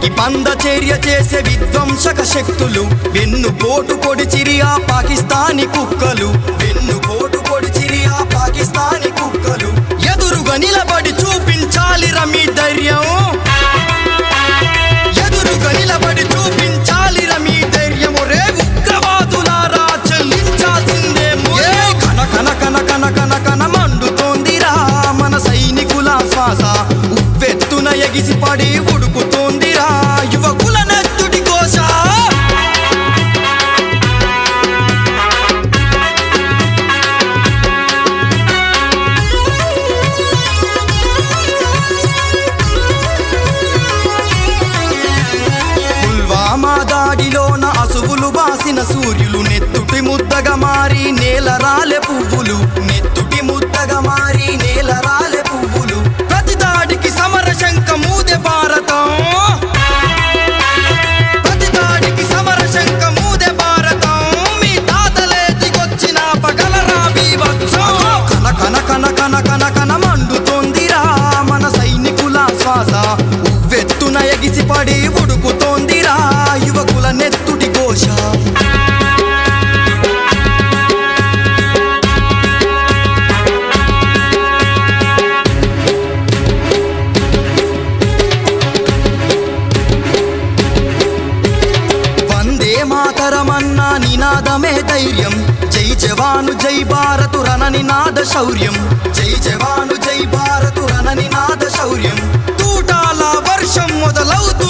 తిరిగి పంద చేసే విధ్వంసక శక్తులు. వెన్ను పోటు కొడి ఆ పాకిస్తానీ కుక్కలు. వెన్ను పోటు కొడి ఆ పాకిస్తానీ కుక్కలు. ఎదురుగా నిలబడి బాసిన సూర్యులు నెత్తుటి ముద్దగా మారి నేల రాలె పువ్వులు. నెత్తుటి ముద్దగా మారి నేల రాలె పువ్వులు. ప్రతి దాడికి సమర శంఖ మూదె భారతం. ప్రతి దాడికి సమర శంఖ మూదె భారతం. మీ తాతలే పగల రావి బీభత్సం. కన కన కన కన కన కన ధైర్యం. జై జవాను జై భారతు రణ నాద శౌర్యం. జై జవాను జై భారతు రణ నాద శౌర్యం. తూటాల వర్షం మొదలవుతూ